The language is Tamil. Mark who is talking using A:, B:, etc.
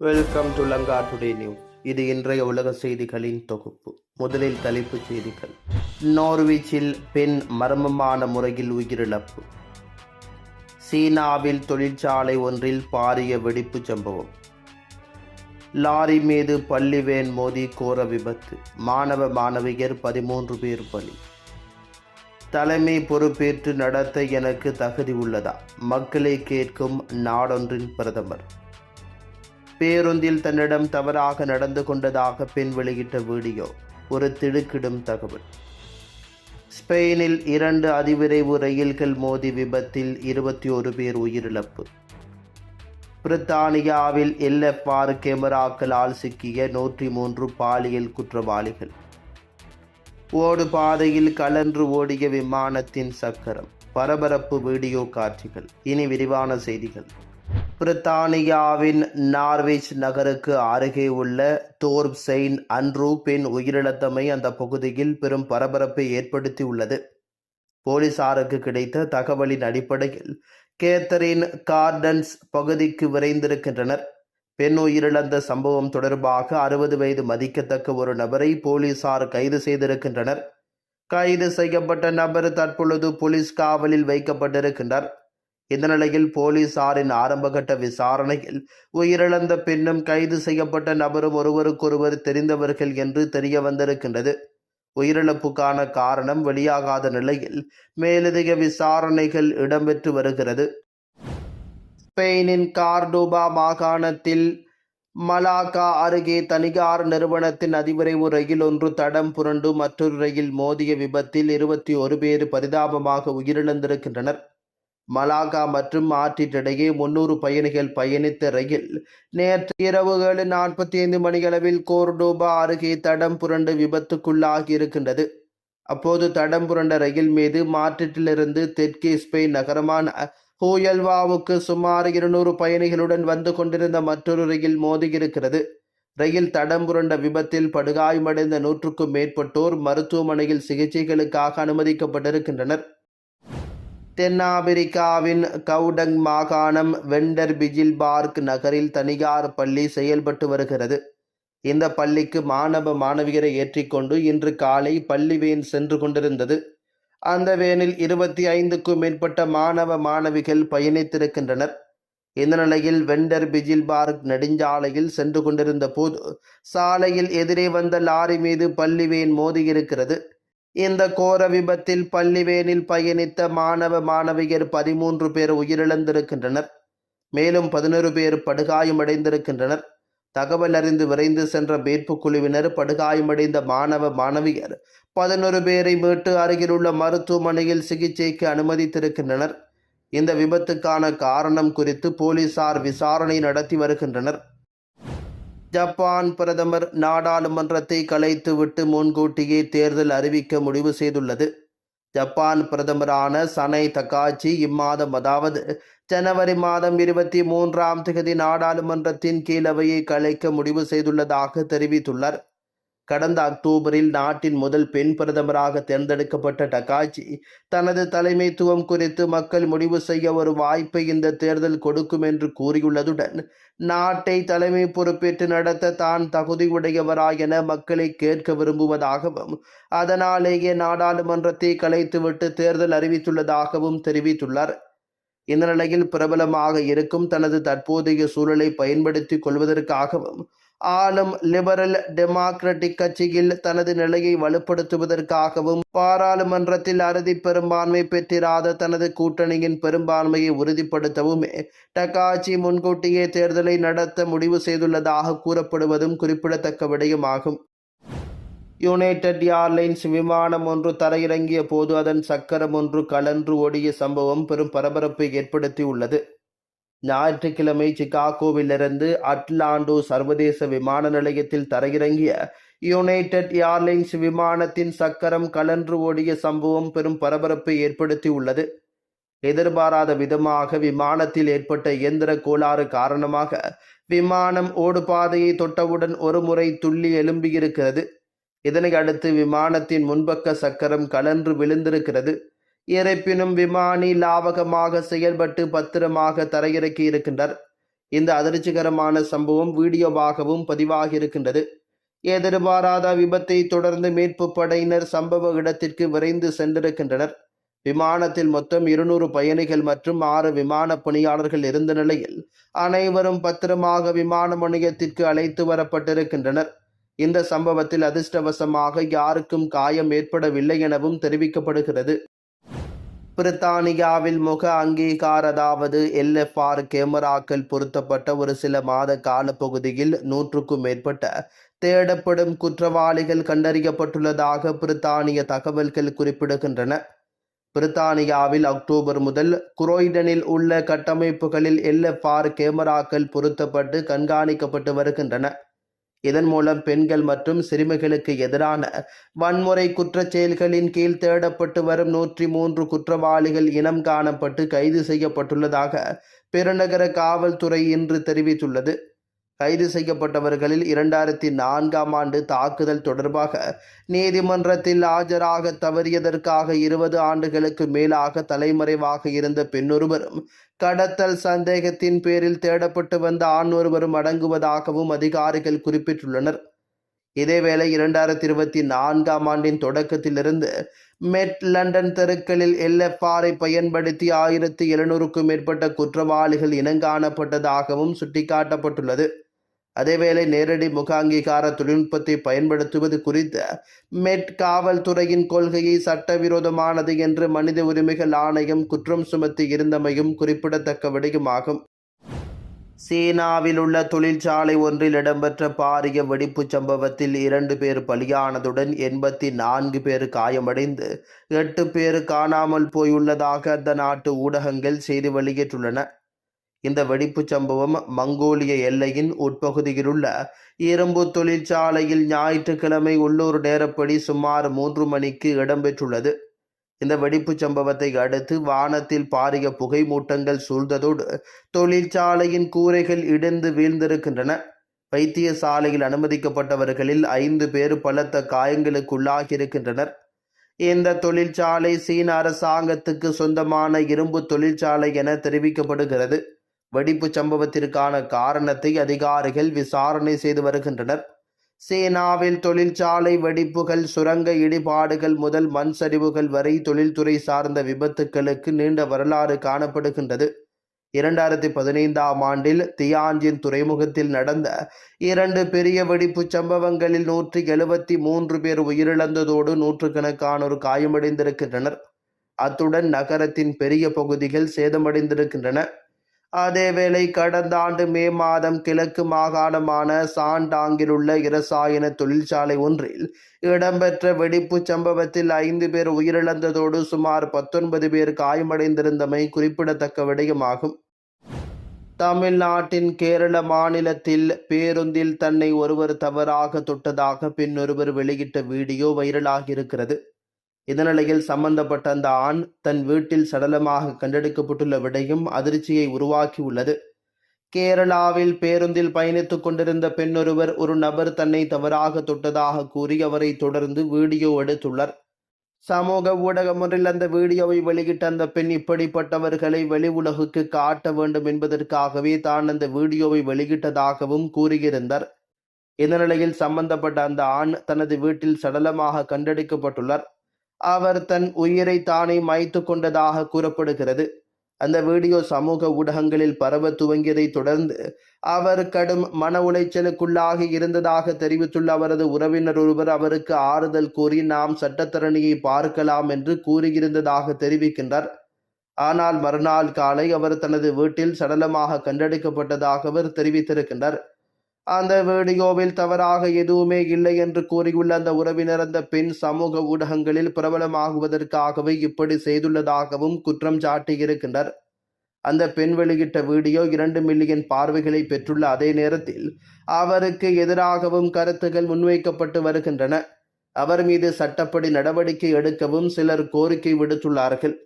A: Welcome to Lanka today news இது இன்றைய உலக செய்திகளின் தொகுப்பு. முதலில் தலைப்புச் செய்திகள். நார்வீச்சில் பெண் மர்மமான முறையில் உயிரிழப்பு. சீனாவில் தொழிற்சாலை ஒன்றில் பாரிய வெடிப்பு சம்பவம். லாரி மீது பள்ளிவேன் மோதி கோர விபத்து. மாணவ மாணவியர் பதிமூன்று பேர் பலி. தலைமை பொறுப்பேற்று நடத்த எனக்கு தகுதி உள்ளதா? மக்களை கேட்கும் நாடொன்றின் பிரதமர். பேருந்தில் தன்னிடம் தவறாக நடந்து கொண்டதாக பெண் வெளியிட்ட வீடியோ ஒரு திடுக்கிடும் தகவல். ஸ்பெயினில் இரண்டு அதிவிரைவு ரயில்கள் மோதி விபத்தில் இருபத்தி ஒரு பேர் உயிரிழப்பு. பிரித்தானியாவில் எல்எஃப்ஆர் கேமராக்களால் சிக்கிய நூற்றி மூன்று பாலியல் குற்றவாளிகள். ஓடு பாதையில் கலன்று ஓடிய விமானத்தின் சக்கரம் பரபரப்பு வீடியோ காட்சிகள். இனி விரிவான செய்திகள். பிரித்தானியாவின் நார்விச் நகருக்கு அருகே உள்ள தோர்ப் செயின் அன்ரூ பெண் உயிரிழந்தமை அந்த பகுதியில் பெரும் பரபரப்பை ஏற்படுத்தியுள்ளது. போலீசாருக்கு கிடைத்த தகவலின் அடிப்படையில் கேத்தரின் கார்டன்ஸ் பகுதிக்கு விரைந்திருக்கின்றனர். பெண் உயிரிழந்த சம்பவம் தொடர்பாக அறுபது வயது மதிக்கத்தக்க ஒரு நபரை போலீசார் கைது செய்திருக்கின்றனர். கைது செய்யப்பட்ட நபர் தற்பொழுது போலீஸ் காவலில் வைக்கப்பட்டிருக்கின்றார். இந்த நிலையில் போலீசாரின் ஆரம்பகட்ட விசாரணையில் உயிரிழந்த பின்னும் கைது செய்யப்பட்ட நபரும் ஒருவருக்கொருவர் தெரிந்தவர்கள் என்று தெரிய வந்திருக்கின்றது உயிரிழப்புக்கான காரணம் வெளியாகாத நிலையில் மேலதிக விசாரணைகள் இடம்பெற்று வருகிறது. ஸ்பெயினின் கார்டோபா மாகாணத்தில் மலாக்கா அருகே தனிகார் நிறுவனத்தின் அதிவிரைவு ரயில் ஒன்று தடம் புரண்டு மற்றொரு ரயில் மோதிய விபத்தில் இருபத்தி ஒரு பேர் பரிதாபமாக உயிரிழந்திருக்கின்றனர். மலாகா மற்றும் ஆற்றிற்கிடையே முன்னூறு பயணிகள் பயணித்த ரயில் நேற்று இரவு ஏழு நாற்பத்தி ஐந்து மணியளவில் கோர்டோபா அருகே தடம் புரண்டு விபத்துக்குள்ளாகி இருக்கின்றது அப்போது தடம் புரண்ட ரயில் மீது மாற்றிட்டிலிருந்து தெற்கே ஸ்பெயின் நகரமான ஹூயல்வாவுக்கு சுமார் இருநூறு பயணிகளுடன் வந்து கொண்டிருந்த மற்றொரு ரயில் மோதியிருக்கிறது. ரயில் தடம் புரண்ட விபத்தில் படுகாயமடைந்த நூற்றுக்கும் மேற்பட்டோர் மருத்துவமனையில் சிகிச்சைகளுக்காக அனுமதிக்கப்பட்டிருக்கின்றனர். தென்னாப்பிரிக்காவின் கவுடங் மாகாணம் வெண்டர் பிஜில்பார்க் நகரில் தனியார் பள்ளி செயல்பட்டு வருகிறது. இந்த பள்ளிக்கு மாணவ மாணவியரை ஏற்றிக்கொண்டு இன்று காலை பள்ளி வேன் சென்று கொண்டிருந்தது. அந்த வேனில் இருபத்தி ஐந்துக்கும் மேற்பட்ட மாணவ மாணவிகள் பயணித்திருக்கின்றனர். இந்த நிலையில் வெண்டர் பிஜில்பார்க் நெடுஞ்சாலையில் சென்று கொண்டிருந்த போது சாலையில் எதிரே வந்த லாரி மீது பள்ளி வேன் மோதியிருக்கிறது இந்த கோர விபத்தில் பள்ளிவேனில் பயணித்த மாணவ மாணவியர் பதிமூன்று பேர் உயிரிழந்திருக்கின்றனர். மேலும் பதினொரு பேர் படுகாயமடைந்திருக்கின்றனர். தகவல் அறிந்து விரைந்து சென்ற மீட்பு குழுவினர் படுகாயமடைந்த மாணவ மாணவியர் பதினொரு பேரை மீட்டு அருகிலுள்ள மருத்துவமனையில் சிகிச்சைக்கு அனுமதித்திருக்கின்றனர். இந்த விபத்துக்கான காரணம் குறித்து போலீசார் விசாரணை நடத்தி வருகின்றனர். ஜப்பான் பிரதமர் நாடாளுமன்றத்தை கலைத்துவிட்டு முன்கூட்டியே தேர்தல் அறிவிக்க முடிவு செய்துள்ளது. ஜப்பான் பிரதமரான சனை தக்காச்சி இம்மாதம் அதாவது ஜனவரி மாதம் இருபத்தி மூன்றாம் தேதி நாடாளுமன்றத்தின் கீழவையை கலைக்க முடிவு செய்துள்ளதாக தெரிவித்துள்ளார். கடந்த அக்டோபரில் நாட்டின் முதல் பெண் பிரதமராக தேர்ந்தெடுக்கப்பட்ட டக்காச்சி தனது தலைமைத்துவம் குறித்து மக்கள் முடிவு செய்ய ஒரு வாய்ப்பை இந்த தேர்தல் கொடுக்கும் என்று கூறியுள்ளதுடன் நாட்டை தலைமை பொறுப்பேற்று நடத்த தான் தகுதியுடையவரா என மக்களை கேட்க விரும்புவதாகவும் அதனாலேயே நாடாளுமன்றத்தை கலைத்துவிட்டு தேர்தல் அறிவித்துள்ளதாகவும் தெரிவித்துள்ளார். இந்த நிலையில் பிரபலமாக இருக்கும் தனது தற்போதைய சூழலை பயன்படுத்திக் கொள்வதற்காகவும் ஆளும் லிபரல் டெமோக்ராட்டிக் கட்சியில் தனது நிலையை வலுப்படுத்துவதற்காகவும் பாராளுமன்றத்தில் அறுதி பெரும்பான்மை பெற்றிராத தனது கூட்டணியின் பெரும்பான்மையை உறுதிப்படுத்தவும் டக்காச்சி முன்கூட்டியே தேர்தலை நடத்த முடிவு செய்துள்ளதாக கூறப்படுவதும் குறிப்பிடத்தக்க விடயமாகும். யுனைடெட் ஏர்லைன்ஸ் விமானம் ஒன்று தரையிறங்கிய போது அதன் சக்கரம் ஒன்று கலன்று ஓடிய சம்பவம் பெரும் பரபரப்பை ஏற்படுத்தியுள்ளது. ஞாயிற்றுக்கிழமை சிகாகோவிலிருந்து அட்லாண்டோ சர்வதேச விமான நிலையத்தில் தரையிறங்கிய யுனைடெட் ஏர்லைன்ஸ் விமானத்தின் சக்கரம் கலன்று ஓடிய சம்பவம் பெரும் பரபரப்பை ஏற்படுத்தியுள்ளது. எதிர்பாராத விதமாக விமானத்தில் ஏற்பட்ட இயந்திர கோளாறு காரணமாக விமானம் ஓடுபாதையை தொட்டவுடன் ஒரு முறை துள்ளி எழும்பியிருக்கிறது. இதனை அடுத்து விமானத்தின் முன்பக்க சக்கரம் கலன்று விழுந்திருக்கிறது. இருப்பினும் விமானி லாவகமாக செயல்பட்டு பத்திரமாக தரையிறக்கி இருக்கின்றார். இந்த அதிர்ச்சிகரமான சம்பவம் வீடியோவாகவும் பதிவாகி இருக்கின்றது எதிர்பாராத விபத்தை தொடர்ந்து மீட்பு படையினர் சம்பவ இடத்திற்கு விரைந்து சென்றிருக்கின்றனர். விமானத்தில் மொத்தம் இருநூறு பயணிகள் மற்றும் ஆறு விமான பணியாளர்கள் இருந்த நிலையில் அனைவரும் பத்திரமாக விமான முனையத்திற்கு அழைத்து வரப்பட்டிருக்கின்றனர். இந்த சம்பவத்தில் அதிர்ஷ்டவசமாக யாருக்கும் காயம் ஏற்படவில்லை எனவும் தெரிவிக்கப்படுகிறது. பிரித்தானியாவில் முக அங்கீகார அதாவது எல்எஃப்ஆர் கேமராக்கள் பொருத்தப்பட்ட ஒரு சில மாத காலப்பகுதியில் நூற்றுக்கும் மேற்பட்ட தேடப்படும் குற்றவாளிகள் கண்டறியப்பட்டுள்ளதாக பிரித்தானிய தகவல்கள் குறிப்பிடுகின்றன. பிரித்தானியாவில் அக்டோபர் முதல் குரோய்டனில் உள்ள கட்டமைப்புகளில் எல்எஃப்ஆர் கேமராக்கள் பொருத்தப்பட்டு கண்காணிக்கப்பட்டு வருகின்றன. இதன் மூலம் பெண்கள் மற்றும் சிறுமிகளுக்கு எதிரான வன்முறை குற்றச் செயல்களின் கீழ் தேடப்பட்டு வரும் நூற்றி மூன்று குற்றவாளிகள் இனம் காணப்பட்டு கைது செய்யப்பட்டுள்ளதாக பெருநகர காவல்துறை இன்று தெரிவித்துள்ளது. கைது செய்யப்பட்டவர்களில் இரண்டாயிரத்தி நான்காம் ஆண்டு தாக்குதல் தொடர்பாக நீதிமன்றத்தில் ஆஜராக தவறியதற்காக இருபது ஆண்டுகளுக்கு மேலாக தலைமறைவாக இருந்த பெண்ணொருவரும் கடத்தல் சந்தேகத்தின் பேரில் தேடப்பட்டு வந்த ஆண் ஒருவரும் அடங்குவதாகவும் அதிகாரிகள் குறிப்பிட்டுள்ளனர். இதேவேளை இரண்டாயிரத்தி இருபத்தி நான்காம் ஆண்டின் தொடக்கத்திலிருந்து மெட் லண்டன் தெருக்களில் எல்எஃப்ஆரை பயன்படுத்தி ஆயிரத்தி எழுநூறுக்கும் மேற்பட்ட குற்றவாளிகள் இனங்காணப்பட்டதாகவும் சுட்டிக்காட்டப்பட்டுள்ளது. அதேவேளை நேரடி முக அங்கீகார தொழில்நுட்பத்தை பயன்படுத்துவது குறித்த மெட் காவல்துறையின் கொள்கையை சட்டவிரோதமானது என்று மனித உரிமைகள் ஆணையம் குற்றம் சுமத்தி இருந்தமையும் குறிப்பிடத்தக்க விடயமாகும். சீனாவில் உள்ள தொழிற்சாலை ஒன்றில் இடம்பெற்ற பாரிய வெடிப்புச் சம்பவத்தில் இரண்டு பேர் பலியானதுடன் எண்பத்தி நான்கு பேர் காயமடைந்து எட்டு பேர் காணாமல் போயுள்ளதாக அந்த நாட்டு ஊடகங்கள் செய்தி வெளியிட்டுள்ளன. இந்த வெடிப்புச் சம்பவம் மங்கோலிய எல்லையின் உட்பகுதியிலுள்ள இரும்பு தொழிற்சாலையில் ஞாயிற்றுக்கிழமை உள்ளூர் நேரப்படி சுமார் மூன்று மணிக்கு இடம்பெற்றுள்ளது. இந்த வெடிப்புச் சம்பவத்தை அடுத்து வானத்தில் பாரிய புகை மூட்டங்கள் சூழ்ந்ததோடு தொழிற்சாலையின் கூரைகள் இடிந்து வீழ்ந்திருக்கின்றன. வைத்தியசாலையில் அனுமதிக்கப்பட்டவர்களில் ஐந்து பேர் பலத்த காயங்களுக்குள்ளாகியிருக்கின்றனர். இந்த தொழிற்சாலை சீன அரசாங்கத்துக்கு சொந்தமான இரும்பு தொழிற்சாலை என தெரிவிக்கப்படுகிறது. வெடிப்பு சம்பவத்திற்கான காரணத்தை அதிகாரிகள் விசாரணை செய்து வருகின்றனர். சீனாவில் தொழிற்சாலை வெடிப்புகள் சுரங்க இடிபாடுகள் முதல் மண் சரிவுகள் வரை தொழில்துறை சார்ந்த விபத்துக்களுக்கு நீண்ட வரலாறு காணப்படுகின்றது. இரண்டாயிரத்தி பதினைந்தாம் ஆண்டில் தியான்ஜின் துறைமுகத்தில் நடந்த இரண்டு பெரிய வெடிப்பு சம்பவங்களில் நூற்றி எழுபத்தி மூன்று பேர் உயிரிழந்ததோடு நூற்றுக்கணக்கானோர் காயமடைந்திருக்கின்றனர். அத்துடன் நகரத்தின் பெரிய பகுதிகள் சேதமடைந்திருக்கின்றன. அதேவேளை கடந்த ஆண்டு மே மாதம் கிழக்கு மாகாணமான சாண்டாங்கில் உள்ள இரசாயன தொழிற்சாலை ஒன்றில் இடம்பெற்ற வெடிப்புச் சம்பவத்தில் ஐந்து பேர் உயிரிழந்ததோடு சுமார் பத்தொன்பது பேர் காயமடைந்திருந்தமை குறிப்பிடத்தக்க விடயமாகும். தமிழ்நாட்டின் கேரள மாநிலத்தில் பேருந்தில் தன்னை ஒருவர் தவறாக தொட்டதாக பின்னொருவர் வெளியிட்ட வீடியோ வைரலாகியிருக்கிறது. இதனிலையில் சம்பந்தப்பட்ட அந்த ஆண் தன் வீட்டில் சடலமாக கண்டெடுக்கப்பட்டுள்ள விடையும் அதிர்ச்சியை உருவாக்கியுள்ளது. கேரளாவில் பேருந்தில் பயணித்துக் கொண்டிருந்த பெண்ணொருவர் ஒரு நபர் தன்னை தவறாக தொட்டதாக கூறி அவரை தொடர்ந்து வீடியோ எடுத்துள்ளார். சமூக ஊடகம் ஒன்றில் அந்த வீடியோவை வெளியிட்ட அந்த பெண் இப்படிப்பட்டவர்களை வெளி உலகுக்கு காட்ட வேண்டும் என்பதற்காகவே தான் அந்த வீடியோவை வெளியிட்டதாகவும் கூறியிருந்தார். இந்த நிலையில் சம்பந்தப்பட்ட அந்த ஆண் தனது வீட்டில் சடலமாக கண்டெடுக்கப்பட்டுள்ளார். அவர் தன் உயிரை தானே மாய்த்து கொண்டதாக கூறப்படுகிறது. அந்த வீடியோ சமூக ஊடகங்களில் பரவ துவங்கியதை தொடர்ந்து அவர் கடும் மன உளைச்சலுக்குள்ளாகி இருந்ததாக தெரிவித்துள்ள அவரது உறவினர் ஒருவர் அவருக்கு ஆறுதல் கூறி நாம் சட்டத்தரணியை பார்க்கலாம் என்று கூறியிருந்ததாக தெரிவிக்கின்றார். ஆனால் மறுநாள் காலை அவர் தனது வீட்டில் சடலமாக கண்டெடுக்கப்பட்டதாக அவர் தெரிவித்திருக்கின்றார். அந்த வீடியோவில் தவறாக எதுவுமே இல்லை என்று கூறியுள்ள அந்த உறவினர் அந்த பெண் சமூக ஊடகங்களில் பிரபலமாகுவதற்காகவே இப்படி செய்துள்ளதாகவும் குற்றம் சாட்டியிருக்கின்றார். அந்த பெண் வெளியிட்ட வீடியோ இரண்டு மில்லியன் பார்வைகளை பெற்றுள்ள அதே நேரத்தில் அவருக்கு எதிராகவும் கருத்துகள் முன்வைக்கப்பட்டு வருகின்றன. அவர் மீது சட்டப்படி நடவடிக்கை எடுக்கவும் சிலர் கோரிக்கை விடுத்துள்ளார்கள்.